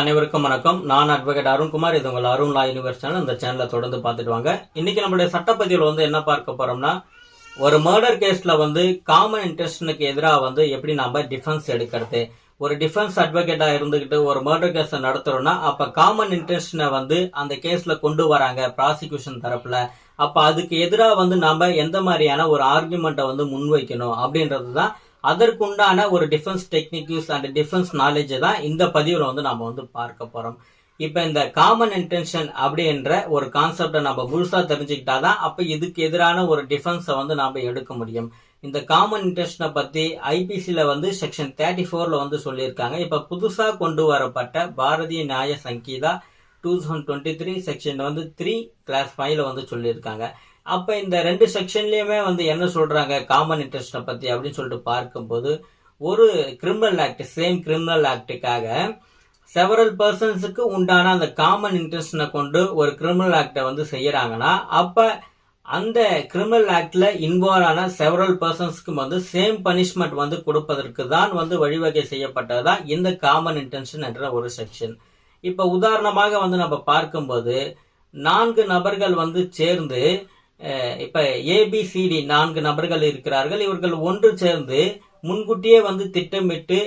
அனைவருக்கும் வணக்கம். நான் அட்வொகேட் அருண்குமார். இது உங்கள் அருண் லா யூனிவர்ஸ் சேனல். இந்த சேனலை தொடர்ந்து பார்த்துட்டு வாங்க. இன்னைக்கு நம்மளுடைய சட்டப்பதிவில் வந்து என்ன பார்க்க போறோம்னா ஒரு மர்டர் கேஸ்ல வந்து காமன் இன்ட்ரெஸ்டனுக்கு எதிராக வந்து எப்படி நம்ம டிஃபென்ஸ் எடுக்கிறது? ஒரு டிஃபென்ஸ் அட்வொகேட்டா இருந்துகிட்டு ஒரு மர்டர் கேஸை நடத்துறோம்னா அப்ப காமன் இன்ட்ரெஸ்டனை வந்து அந்த கேஸ்ல கொண்டு வராங்க ப்ராசிக்யூஷன் தரப்புல. அப்ப அதுக்கு எதிராக வந்து நாம் எந்த மாதிரியான ஒரு ஆர்குமெண்ட்டை வந்து முன்வைக்கணும் அப்படின்றது தான் அதற்குண்டான ஒரு டிஃபென்ஸ் டெக்னிக்ஸ் அண்ட் டிஃபென்ஸ் நாலேஜை தான் இந்த பதிவில் வந்து நம்ம வந்து பார்க்க போகிறோம் இப்போ இந்த காமன் இன்டென்ஷன் அப்படின்ற ஒரு கான்செப்டை நம்ம முழுசாக தெரிஞ்சுக்கிட்டா தான் அப்போ இதுக்கு எதிரான ஒரு டிஃபென்ஸை வந்து நாம் எடுக்க முடியும். இந்த காமன் இன்டென்ஷனை பற்றி ஐபிசியில் வந்து செக்ஷன் தேர்ட்டி ஃபோரில் வந்து சொல்லியிருக்காங்க. இப்போ புதுசாக கொண்டு வரப்பட்ட Bharatiya Nyaya Sanhita two thousand twenty three section வந்து த்ரீ கிளாஸ் ஃபைவ்ல வந்து சொல்லியிருக்காங்க. அப்ப இந்த ரெண்டு செக்ஷன்லயுமே வந்து என்ன சொல்றாங்க? காமன் இன்ட்ரெஸ்டை பத்தி அப்படின்னு சொல்லிட்டு பார்க்கும்போது ஒரு கிரிமினல் ஆக்ட் சேம் கிரிமினல் ஆக்டுக்காக செவரல் பர்சன்ஸுக்கு உண்டான அந்த காமன் இன்ட்ரெஸ்டனை கொண்டு ஒரு கிரிமினல் ஆக்டை வந்து செய்யறாங்கன்னா அப்ப அந்த கிரிமினல் ஆக்டில் இன்வால்வ் ஆன செவரல் பர்சன்ஸ்க்கு வந்து சேம் பனிஷ்மெண்ட் வந்து கொடுப்பதற்கு தான் வந்து வழிவகை செய்யப்பட்டது தான் இந்த காமன் இன்டென்ஷன் என்ற ஒரு செக்ஷன் இப்போ உதாரணமாக வந்து நம்ம பார்க்கும்போது நான்கு நபர்கள் வந்து சேர்ந்து இப்ப ஏபிசிடி நான்கு நபர்கள் இருக்கிறார்கள். இவர்கள் ஒன்று சேர்ந்து முன்கூட்டியே வந்து திட்டமிட்டு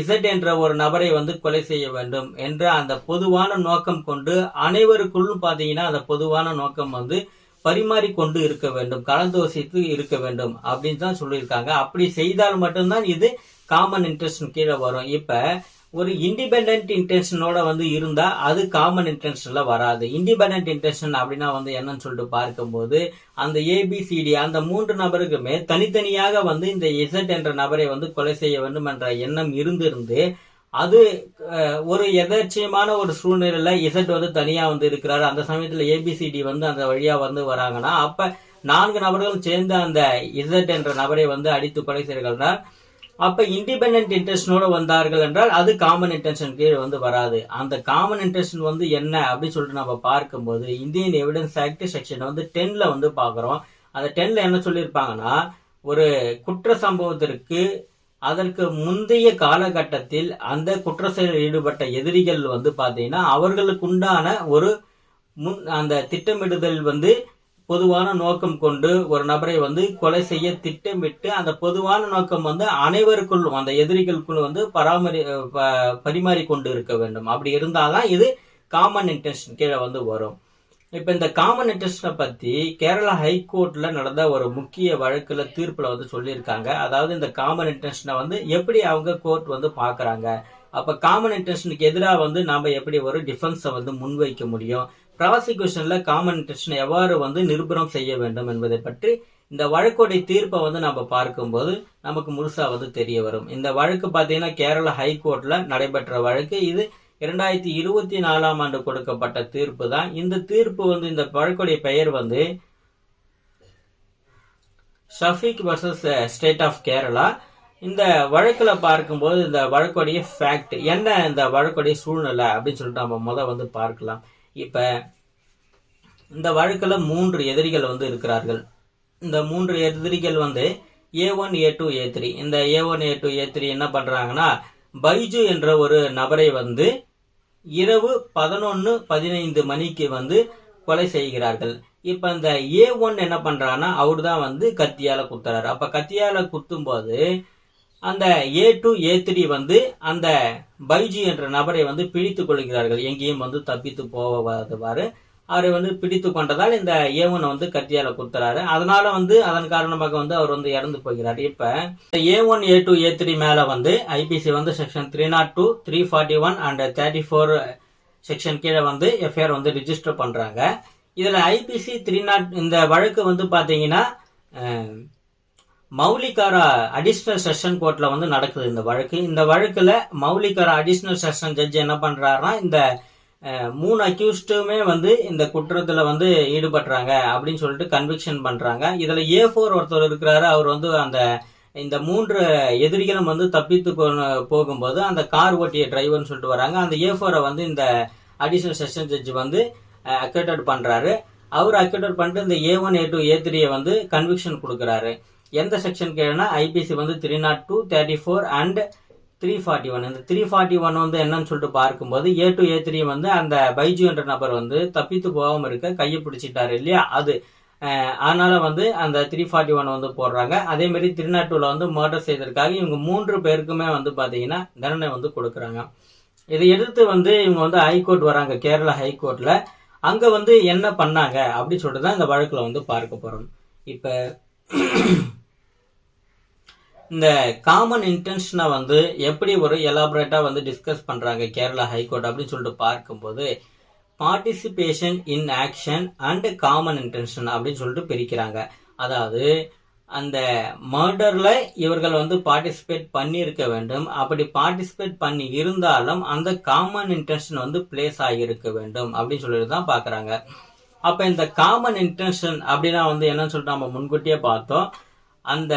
இசட் என்ற ஒரு நபரை வந்து கொலை செய்ய வேண்டும் என்ற அந்த பொதுவான நோக்கம் கொண்டு அனைவருக்குள்ளும் பாத்தீங்கன்னா அந்த பொதுவான நோக்கம் வந்து பரிமாறிக்கொண்டு இருக்க வேண்டும் கலந்தோசித்து இருக்க வேண்டும் அப்படின்னு தான் சொல்லியிருக்காங்க. அப்படி செய்தால் மட்டும்தான் இது காமன் இன்ட்ரெஸ்ட் கீழே வரும். இப்போ ஒரு இண்டிபெண்ட் இன்டென்ஷனோட வந்து இருந்தா அது காமன் இன்டென்ஷன்ல வராது. இண்டிபெண்ட் இன்டென்ஷன் அப்படின்னா வந்து என்னன்னு சொல்லிட்டு பார்க்கும்போது அந்த ஏபிசிடி அந்த மூன்று நபருக்குமே தனித்தனியாக வந்து இந்த இசட் என்ற நபரை வந்து கொலை செய்ய வேண்டும் என்ற எண்ணம் இருந்திருந்து அது ஒரு எதர்ச்சியமான ஒரு சூழ்நிலையில இசட் வந்து தனியா வந்து இருக்கிறாரு. அந்த சமயத்துல ஏபிசிடி வந்து அந்த வழியா வந்து வராங்கன்னா அப்ப நான்கு நபர்களும் சேர்ந்து அந்த இசட் என்ற நபரை வந்து அடித்து கொலை செய்கிறார் அப்ப இண்டிபெண்ட் இன்டென்ஷனோட வந்தார்கள் என்றால் அது காமன் இன்டென்ஷன் கீழே வந்து வராது. அந்த காமன் இன்டென்ஷன் வந்து என்ன அப்படின்னு சொல்லிட்டு நம்ம பார்க்கும்போது இந்தியன் எவிடன்ஸ் ஆக்ட் செக்ஷன் வந்து டென்ல வந்து பார்க்குறோம். அந்த டென்ல என்ன சொல்லியிருப்பாங்கன்னா ஒரு குற்ற சம்பவத்திற்கு அதற்கு முந்தைய காலகட்டத்தில் அந்த குற்ற செயலில் ஈடுபட்ட எதிரிகள் வந்து பார்த்தீங்கன்னா அவர்களுக்கு உண்டான ஒரு முன் அந்த திட்டமிடுதல் வந்து பொதுவான நோக்கம் கொண்டு ஒரு நபரை வந்து கொலை செய்ய திட்டமிட்டு அந்த பொதுவான நோக்கம் வந்து அனைவருக்குள்ளும் அந்த எதிரிகளுக்குள் வந்து பராமரி ப- பரிமாறி கொண்டு இருக்க வேண்டும். அப்படி இருந்தால்தான் இது காமன் இன்டென்ஷன் கீழே வந்து வரும். இப்ப இந்த காமன் இன்ட்ரெஸ்டை பத்தி கேரளா ஹைகோர்ட்ல நடந்த ஒரு முக்கிய வழக்குல தீர்ப்புல வந்து சொல்லியிருக்காங்க. அதாவது இந்த காமன் இன்டென்ஷனை வந்து எப்படி அவங்க கோர்ட் வந்து பாக்குறாங்க? அப்ப காமன் இன்டென்ஷனுக்கு எதிராக வந்து நாம எப்படி ஒரு டிஃபென்ஸை வந்து முன்வைக்க முடியும்? ப்ராசிக்யூஷன்ல காமன் இன்டென்ஷனை எவ்வாறு வந்து நிரூபணம் செய்ய வேண்டும் என்பதை பற்றி இந்த வழக்குடைய தீர்ப்பை வந்து நம்ம பார்க்கும்போது நமக்கு முழுசா வந்து தெரிய வரும். இந்த வழக்கு பார்த்தீங்கன்னா கேரளா ஹைகோர்ட்ல நடைபெற்ற வழக்கு. இது இரண்டாயிரத்தி இருபத்தி நாலாம் ஆண்டு கொடுக்கப்பட்ட தீர்ப்பு தான். இந்த தீர்ப்பு வந்து இந்த வழக்குடைய பெயர் வந்து Shafiq versus state of Kerala இந்த வழக்குல பார்க்கும்போது இந்த வழக்குடைய ஃபேக்ட் என்ன இந்த வழக்குடைய சூழ்நிலை அப்படின்னு சொல்லிட்டு நம்ம முதல் வந்து பார்க்கலாம். இப்ப இந்த வழக்குல மூன்று எதிரிகள் வந்து இருக்கிறார்கள். இந்த மூன்று எதிரிகள் வந்து A one A two A three இந்த A one A two A three என்ன பண்றாங்கன்னா பைஜு என்ற ஒரு நபரை வந்து இரவு பதினொன்னு பதினைந்து மணிக்கு வந்து கொலை செய்கிறார்கள். இப்ப இந்த ஏ ஒன் என்ன பண்றான்னா அவர் தான் வந்து கத்தியால குத்துறாரு. அப்ப கத்தியால குத்தும்போது அந்த ஏ டூ ஏ த்ரீ வந்து அந்த பைஜி என்ற நபரை வந்து பிடித்து கொள்கிறார்கள். எங்கேயும் வந்து தப்பித்து போவாதவாறு அவரை வந்து பிடித்து கொண்டதால் இந்த ஏ வந்து கத்தியால குத்துறாரு. அதனால வந்து அதன் காரணமாக வந்து அவர் வந்து இறந்து போகிறார். இப்ப A one A two A three மேல வந்து ஐபிசி வந்து section three nought two three forty one and thirty four section கீழே வந்து எஃப்ஐஆர் வந்து ரிஜிஸ்டர் பண்றாங்க. இதுல ஐபிசி த்ரீ நாட் இந்த வழக்கு வந்து பாத்தீங்கன்னா மௌலிகாரா அடிஷ்னல் செஷன் கோர்ட்ல வந்து நடக்குது இந்த வழக்கு. இந்த வழக்குல மௌலிகாரா அடிஷ்னல் செஷன் ஜட்ஜ் என்ன பண்றாருன்னா இந்த மூணு அக்யூஸ்டுமே வந்து இந்த குற்றத்துல வந்து ஈடுபடுறாங்க அப்படின்னு சொல்லிட்டு கன்விக்ஷன் பண்றாங்க. இதுல ஏ ஃபோர் ஒருத்தர் இருக்கிறாரு. அவர் வந்து அந்த இந்த மூன்று எதிரிகளும் வந்து தப்பித்து போகும்போது அந்த கார் ஓட்டிய டிரைவர்னு சொல்லிட்டு வராங்க. அந்த ஏ ஃபோரை வந்து இந்த அடிஷ்னல் செஷன் ஜட்ஜ் வந்து அக்யூட்டட் பண்றாரு. அவர் அக்யூட்டட் பண்ணிட்டு இந்த ஏ ஒன் ஏ டூ ஏ த்ரீயை வந்து கன்விக்ஷன் கொடுக்குறாரு. எந்த செக்ஷன் கீழனா ஐபிசி வந்து three nought two thirty four and three forty one இந்த த்ரீ ஃபார்ட்டி ஒன் வந்து என்னன்னு சொல்லிட்டு பார்க்கும்போது ஏ டு ஏ த்ரீ வந்து அந்த பைஜு என்ற நபர் வந்து தப்பித்து போகாமல் இருக்க கையை பிடிச்சிட்டாரு இல்லையா? அது. அதனால வந்து அந்த த்ரீ ஃபார்ட்டி ஒன் வந்து போடுறாங்க. அதே மாதிரி டூவில் வந்து மர்டர் செய்ததற்காக இவங்க மூன்று பேருக்குமே வந்து பார்த்தீங்கன்னா தண்டனை வந்து கொடுக்குறாங்க. இதை எதிர்த்து வந்து இவங்க வந்து ஹைகோர்ட் வராங்க கேரளா ஹைகோர்ட்டில் அங்கே வந்து என்ன பண்ணாங்க அப்படின்னு சொல்லிட்டு தான் இந்த வழக்கில் வந்து பார்க்க போகிறோம் இப்போ இந்த காமன் இன்டென்ஷனை வந்து எப்படி ஒரு எலாபரேட்டாக வந்து டிஸ்கஸ் பண்ணுறாங்க கேரளா ஹைகோர்ட் அப்படின்னு சொல்லிட்டு பார்க்கும்போது participation in action and common intention அப்படின்னு சொல்லிட்டு பிரிக்கிறாங்க. அதாவது அந்த மர்டரில் இவர்கள் வந்து பார்ட்டிசிபேட் பண்ணியிருக்க வேண்டும். அப்படி பார்ட்டிசிபேட் பண்ணி இருந்தாலும் அந்த காமன் இன்டென்ஷன் வந்து பிளேஸ் ஆகியிருக்க வேண்டும் அப்படின்னு சொல்லிட்டு தான் பார்க்குறாங்க. அப்போ இந்த காமன் இன்டென்ஷன் அப்படின்னா வந்து என்னன்னு சொல்லிட்டு நம்ம முன்கூட்டியே பார்த்தோம். அந்த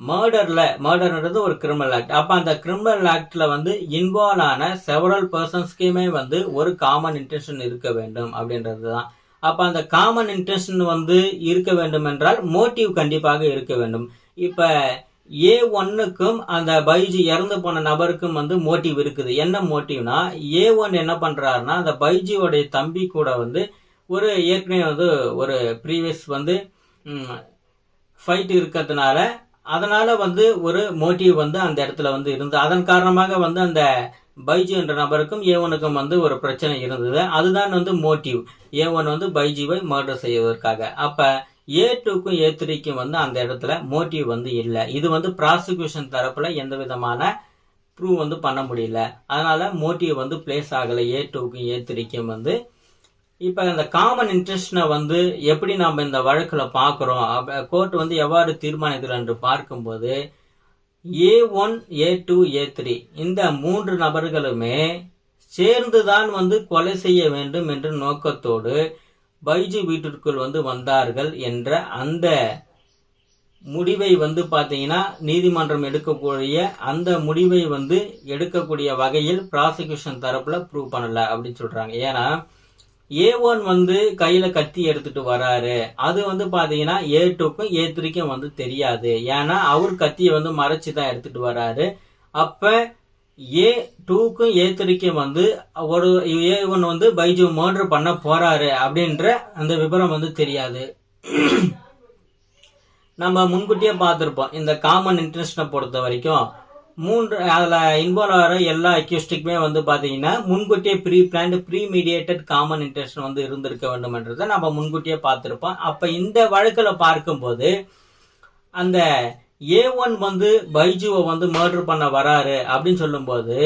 மர்டரில் மர்டர்ன்றது ஒரு கிரிமினல் ஆக்ட் அப்போ அந்த கிரிமினல் ஆக்டில் வந்து இன்வால்வ் ஆன செவரல் பர்சன்ஸ்க்குமே வந்து ஒரு காமன் இன்டென்ஷன் இருக்க வேண்டும் அப்படின்றது தான் அப்போ அந்த காமன் இன்டென்ஷன் வந்து இருக்க வேண்டும் என்றால் மோட்டிவ் கண்டிப்பாக இருக்க வேண்டும். இப்போ ஏ ஒன்னுக்கும் அந்த பைஜி இறந்து போன நபருக்கும் வந்து மோட்டிவ் இருக்குது. என்ன மோட்டிவ்னா ஏ ஒன் என்ன பண்ணுறாருன்னா அந்த பைஜியோடைய தம்பி கூட வந்து ஒரு ஏற்கனவே வந்து ஒரு ப்ரீவியஸ் வந்து ஃபைட் இருக்கிறதுனால அதனால வந்து ஒரு மோட்டிவ் வந்து அந்த இடத்துல வந்து இருந்து அதன் காரணமாக வந்து அந்த பைஜு என்ற நபருக்கும் ஏவனுக்கும் வந்து ஒரு பிரச்சனை இருந்தது. அதுதான் வந்து மோட்டிவ். ஏவன் வந்து பைஜுவை மர்டர் செய்வதற்காக. அப்போ ஏ டூக்கும் ஏ த்ரீக்கும் வந்து அந்த இடத்துல மோட்டிவ் வந்து இல்லை. இது வந்து ப்ராசிக்யூஷன் தரப்பில் எந்த விதமான ப்ரூவ் வந்து பண்ண முடியல. அதனால மோட்டிவ் வந்து பிளேஸ் ஆகலை. ஏ டூக்கும் ஏ த்ரீக்கும் வந்து இப்ப இந்த காமன் இன்ட்ரெஸ்ட்னை வந்து எப்படி நாம இந்த வழக்குல பாக்குறோம் கோர்ட் வந்து எவ்வாறு தீர்மானிக்கிறது என்று பார்க்கும்போது A one A two A three இந்த மூன்று நபர்களுமே சேர்ந்துதான் வந்து கொலை செய்ய வேண்டும் என்ற நோக்கத்தோடு பைஜு வீட்டிற்குள் வந்து வந்தார்கள் என்ற அந்த முடிவை வந்து பார்த்தீங்கன்னா நீதிமன்றம் எடுக்கக்கூடிய அந்த முடிவை வந்து எடுக்கக்கூடிய வகையில் ப்ராசிக்யூஷன் தரப்புல ப்ரூவ் பண்ணல அப்படின்னு சொல்றாங்க. ஏன்னா ஏ ஒன் வந்து கையில கத்தி எடுத்துட்டு வராரு. அது வந்து பாத்தீங்கன்னா ஏ டூக்கும் ஏ த்ரீக்கும் வந்து தெரியாது. ஏன்னா அவர் கத்தியை வந்து மறைச்சு தான் எடுத்துட்டு வராரு. அப்ப ஏ டூக்கும் ஏ த்ரீக்கும் வந்து ஒரு ஏ ஒன் வந்து பைஜு மர்டர் பண்ண போறாரு அப்படின்ற அந்த விவரம் வந்து தெரியாது. நம்ம முன்கூட்டியே பார்த்துருப்போம். இந்த காமன் இன்ட்ரெஸ்ட்டை பொறுத்த வரைக்கும் மூன்று அதில் இன்வால்வ் ஆகிற எல்லா அக்யூஸ்டிக்குமே வந்து பார்த்தீங்கன்னா முன்கூட்டியே pre planned pre meditated common interest வந்து இருந்திருக்க வேண்டும்ன்றதை நம்ம முன்கூட்டியே பார்த்துருப்போம். அப்போ இந்த வழக்கில் பார்க்கும்போது அந்த ஏ ஒன் வந்து பைஜுவை வந்து மர்டர் பண்ண வராரு அப்படின்னு சொல்லும்போது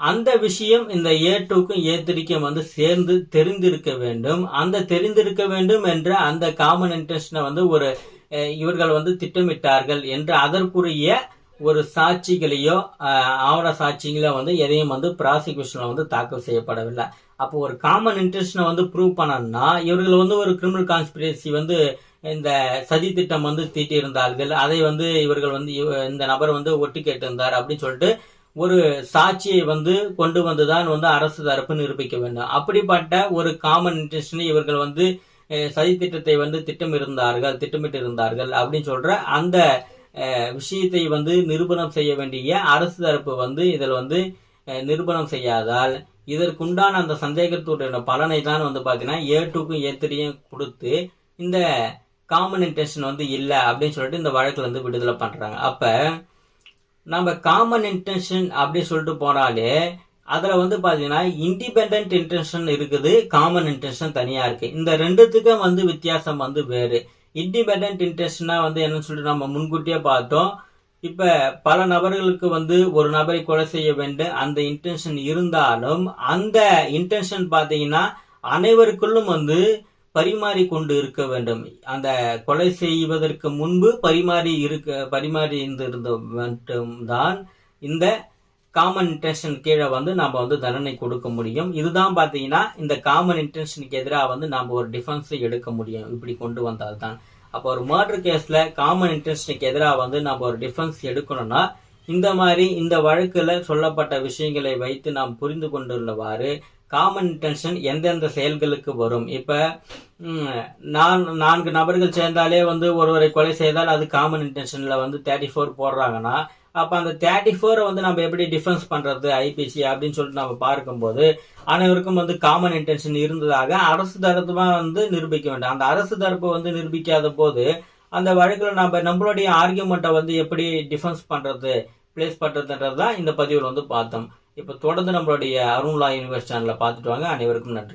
அந்த விஷயம் இந்த ஏ டூக்கும் ஏ த்ரீக்கும் வந்து சேர்ந்து தெரிந்திருக்க வேண்டும். அந்த தெரிந்திருக்க வேண்டும் என்ற அந்த காமன் இன்ட்ரெஸ்டை வந்து ஒரு இவர்கள் வந்து திட்டமிட்டார்கள் என்று அதற்குரிய ஒரு சாட்சிகளையோ ஆவண சாட்சிகளோ வந்து எதையும் வந்து ப்ராசிக்யூஷனில் வந்து தாக்கல் செய்யப்படவில்லை. அப்போ ஒரு காமன் இன்ட்ரெஸ்டை வந்து ப்ரூவ் பண்ணணும்னா இவர்கள் வந்து ஒரு கிரிமினல் கான்ஸ்பிரசி வந்து இந்த சதி திட்டம் வந்து தீட்டியிருந்தார்கள். அதை வந்து இவர்கள் வந்து இவ- இந்த நபர் வந்து ஒட்டு கேட்டிருந்தார் அப்படின்னு சொல்லிட்டு ஒரு சாட்சியை வந்து கொண்டு வந்துதான் வந்து அரசு தரப்பு நிரூபிக்க வேண்டும். அப்படிப்பட்ட ஒரு காமன் இன்ட்ரெஸ்ட்னு இவர்கள் வந்து சதி திட்டத்தை வந்து திட்டமிருந்தார்கள் திட்டமிட்டு இருந்தார்கள் அப்படின்னு சொல்ற அந்த விஷயத்தை வந்து நிரூபணம் செய்ய வேண்டிய அரசு தரப்பு வந்து இதில் வந்து நிரூபணம் செய்யாதால் இதற்குண்டான அந்த சந்தேகத்துடைய பலனை தான் வந்து பார்த்தீங்கன்னா ஏ டூக்கும் ஏ த்ரீயும் கொடுத்து இந்த காமன் இன்டென்ஷன் வந்து இல்லை அப்படின்னு சொல்லிட்டு இந்த வழக்கில் வந்து விடுதலை பண்ணுறாங்க அப்போ நம்ம காமன் இன்டென்ஷன் அப்படின்னு சொல்லிட்டு போனாலே அதில் வந்து பார்த்தீங்கன்னா இண்டிபெண்ட் இன்டென்ஷன் இருக்குது காமன் இன்டென்ஷன் தனியாக இருக்குது இந்த ரெண்டுத்துக்கும் வந்து வித்தியாசம் வந்து வேறு. இண்டிபெண்ட் இன்ட்ரெஸ்ட்னா வந்து என்னன்னு சொல்லிட்டு நம்ம முன்கூட்டியே பார்த்தோம். இப்ப பல நபர்களுக்கு வந்து ஒரு நபரை கொலை செய்ய வேண்டும். அந்த இன்டென்ஷன் இருந்தாலும் அந்த இன்டென்ஷன் பார்த்தீங்கன்னா அனைவருக்குள்ளும் வந்து பரிமாறி கொண்டு இருக்க வேண்டும். அந்த கொலை செய்வதற்கு முன்பு பரிமாறி இருக்க பரிமாறி இருந்திருந்த மட்டும்தான் இந்த காமன் இன்டென்ஷன் கீழே வந்து நம்ம வந்து தண்டனை கொடுக்க முடியும். இதுதான் பார்த்தீங்கன்னா இந்த காமன் இன்டென்ஷனுக்கு எதிராக வந்து நம்ம ஒரு டிஃபென்ஸ் எடுக்க முடியும். இப்படி கொண்டு வந்தால்தான். அப்போ ஒரு மர்டர் கேஸில் காமன் இன்டென்ஷனுக்கு எதிராக வந்து நம்ம ஒரு டிஃபென்ஸ் எடுக்கணும்னா இந்த மாதிரி இந்த வழக்கில் சொல்லப்பட்ட விஷயங்களை வைத்து நாம் புரிந்து கொண்டுள்ளவாறு காமன் இன்டென்ஷன் எந்தெந்த செயல்களுக்கு வரும். இப்போ நான் நான்கு நபர்கள் சேர்ந்தாலே வந்து ஒருவரை கொலை செய்தால் அது காமன் இன்டென்ஷனில் வந்து தேர்ட்டி ஃபோர் போடுறாங்கன்னா அப்போ அந்த தேர்ட்டி ஃபோரை வந்து நம்ம எப்படி டிஃபென்ஸ் பண்ணுறது ஐபிசி அப்படின்னு சொல்லிட்டு நம்ம பார்க்கும்போது அனைவருக்கும் வந்து காமன் இன்டென்ஷன் இருந்ததாக அரசு தரப்புமா வந்து நிரூபிக்க வேண்டும். அந்த அரசு தரப்பு வந்து நிரூபிக்காத போது அந்த வழக்கில் நம்ம நம்மளுடைய ஆர்கியூமெண்ட்டை வந்து எப்படி டிஃபென்ஸ் பண்ணுறது பிளேஸ் பண்ணுறதுன்றது தான் இந்த பதிவில் வந்து பார்த்தோம். இப்போ தொடர்ந்து நம்மளுடைய அருண்லா யூனிவர்ஸ் சேனலில் பார்த்துட்டு வாங்க. அனைவருக்கும் நன்றி.